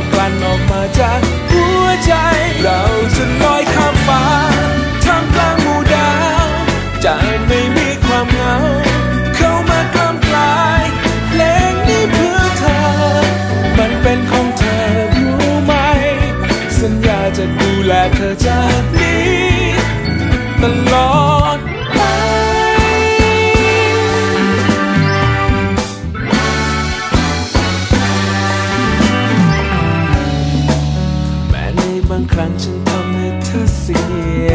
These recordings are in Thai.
มันกลั่นออกมาจากหัวใจ เราจะลอยข้ามฟ้าท่ามกลางหมู่ดาวจะไม่มีความเหงา เข้ามากล้ำกลายเพลงนี้เพื่อเธอ มันเป็นของเธอรู้ไหม สัญญาจะดูแลเธอจากนี้ตลอด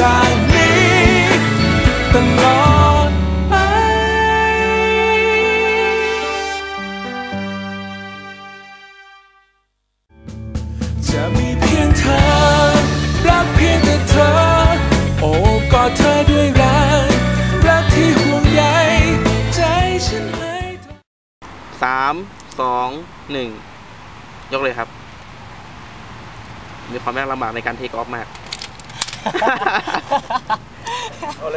จากนี้ตลอดไป จะมีเพียงเธอ รักเพียงแต่เธอ โอบกอดเธอด้วยรักรักที่ห่วงใยใจฉันให้เธอสามสองหนึ่งยกเลยครับ มีความยากลำบากในการเทคออฟมาก เอาเล